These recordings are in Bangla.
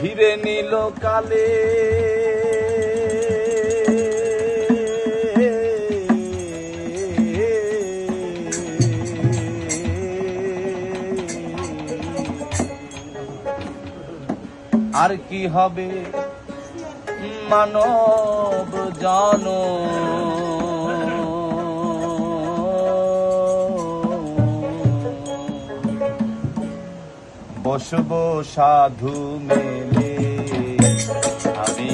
ঘিরে নিল কালে। আর কি হবে? মানব জন বসবো সাধু মেলে। আমি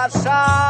outside.